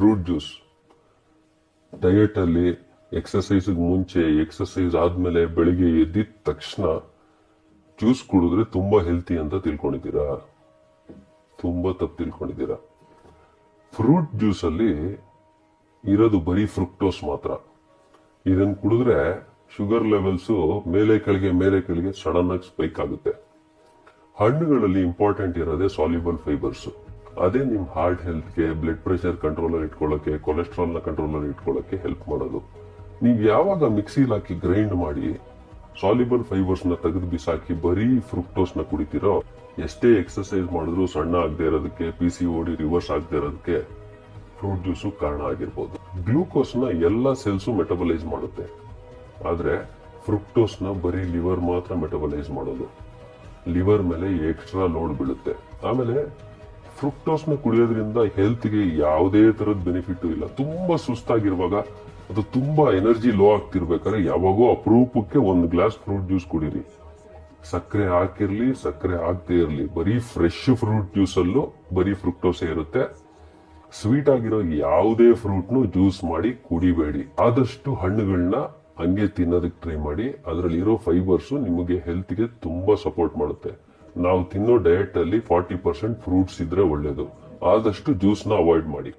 Fruit juice diet ಅಲ್ಲಿ exercise ಮುಂಚೆ exercise ಆದಮೇಲೆ ಬೆಳಿಗ್ಗೆ ಎದ್ದಿದ ತಕ್ಷಣ ಜ್ಯೂಸ್ ಕುಡಿದ್ರೆ ತುಂಬಾ ಹೆಲ್ತಿ ಅಂತ ತಿಳ್ಕೊಂಡಿದ್ದೀರಾ? ತುಂಬಾ ತಪ್ಪು ತಿಳ್ಕೊಂಡಿದ್ದೀರಾ? ಫ್ರೂಟ್ ಜ್ಯೂಸ್ ಅಲ್ಲಿ ಇರೋದು ಬರೀ ಫ್ರುಕ್ಟೋಸ್ ಮಾತ್ರ. ಇದನ್ನು ಕುಡಿದ್ರೆ ಶುಗರ್ ಲೆವೆಲ್ಸು ಮೇಲೆ ಕೆಳಗೆ ಮೇಲೆ ಕೆಳಗೆ ಸಡನ್ ಆಗಿ ಸ್ಪೈಕ್ ಆಗುತ್ತೆ. ಹಣ್ಣುಗಳಲ್ಲಿ ಇಂಪಾರ್ಟೆಂಟ್ ಇರೋದೇ ಸಾಲ್ಯುಬಲ್ ಫೈಬರ್ಸ್ ಅದೇ ನಿಮ್ಮ ಹಾರ್ಟ್ ಹೆಲ್ತ್ಗೆ ಬ್ಲಡ್ ಪ್ರೆಷರ್ ಕಂಟ್ರೋಲ್ ಅಲ್ಲಿ ಇಟ್ಕೊಳ್ಳೋಕೆ ಕೊಲೆಸ್ಟ್ರಾಲ್ನ ನ ಕಂಟ್ರೋಲ್ ಅಲ್ಲಿ ಇಟ್ಕೊಳ್ಳೋಕೆ ಹೆಲ್ಪ್ ಮಾಡೋದು. ನೀವು ಯಾವಾಗ ಮಿಕ್ಸಿಲ್ ಹಾಕಿ ಗ್ರೈಂಡ್ ಮಾಡಿ ಸಾಲಿಬಲ್ ಫೈಬರ್ಸ್ನ ತೆಗೆದು ಬಿಸಾಕಿ ಬರೀ ಫ್ರುಕ್ಟೋಸ್ನ ಕುಡಿತೀರೋ, ಎಷ್ಟೇ ಎಕ್ಸರ್ಸೈಸ್ ಮಾಡಿದ್ರು ಸಣ್ಣ ಆಗದೆ ಇರೋದಕ್ಕೆ ಪಿ ಸಿ ಓಡಿ ರಿವರ್ಸ್ ಆಗದೆ ಇರೋದಕ್ಕೆ ಫ್ರೂಟ್ ಜ್ಯೂಸು ಕಾರಣ ಆಗಿರ್ಬೋದು. ಗ್ಲೂಕೋಸ್ನ ಎಲ್ಲ ಸೆಲ್ಸು ಮೆಟಬಲೈಸ್ ಮಾಡುತ್ತೆ. ಆದರೆ ಫ್ರುಕ್ಟೋಸ್ನ ಬರೀ ಲಿವರ್ ಮಾತ್ರ ಮೆಟಬಲೈಸ್ ಮಾಡೋದು. ಲಿವರ್ ಮೇಲೆ ಎಕ್ಸ್ಟ್ರಾ ಲೋಡ್ ಬೀಳುತ್ತೆ. ಆಮೇಲೆ ಫ್ರುಕ್ಟೋಸ್ನ ಕುಡಿಯೋದ್ರಿಂದ ಹೆಲ್ತ್ಗೆ ಯಾವುದೇ ಥರದ ಬೆನಿಫಿಟ್ ಇಲ್ಲ. ತುಂಬಾ ಸುಸ್ತಾಗಿರುವಾಗ ಅದು ತುಂಬಾ ಎನರ್ಜಿ ಲೋ ಆಗ್ತಿರ್ಬೇಕಾದ್ರೆ ಯಾವಾಗೋ ಅಪರೂಪಕ್ಕೆ ಒಂದು ಗ್ಲಾಸ್ ಫ್ರೂಟ್ ಜ್ಯೂಸ್ ಕುಡೀರಿ. ಸಕ್ಕರೆ ಹಾಕಿರ್ಲಿ, ಸಕ್ಕರೆ ಹಾಕದೇ ಇರಲಿ. ಬರೀ ಫ್ರೆಶ್ ಫ್ರೂಟ್ ಜ್ಯೂಸಲ್ಲೂ ಬರೀ ಫ್ರುಕ್ಟೋಸೇ ಇರುತ್ತೆ. ಸ್ವೀಟ್ ಆಗಿರೋ ಯಾವುದೇ ಫ್ರೂಟ್ ನು ಜ್ಯೂಸ್ ಮಾಡಿ ಕುಡಿಬೇಡಿ. ಆದಷ್ಟು ಹಣ್ಣುಗಳನ್ನ ಹಂಗೆ ತಿನ್ನೋದಕ್ಕೆ ಟ್ರೈ ಮಾಡಿ. ಅದರಲ್ಲಿರೋ ಫೈಬರ್ಸು ನಿಮಗೆ ಹೆಲ್ತ್ಗೆ ತುಂಬಾ ಸಪೋರ್ಟ್ ಮಾಡುತ್ತೆ. ನಾವು ತಿನ್ನೋ ಡಯಟ್ ಅಲ್ಲಿ ಫಾರ್ಟಿ ಪರ್ಸೆಂಟ್ ಫ್ರೂಟ್ಸ್ ಇದ್ರೆ ಒಳ್ಳೇದು. ಆದಷ್ಟು ಜ್ಯೂಸ್ನ ಅವಾಯ್ಡ್ ಮಾಡಿ.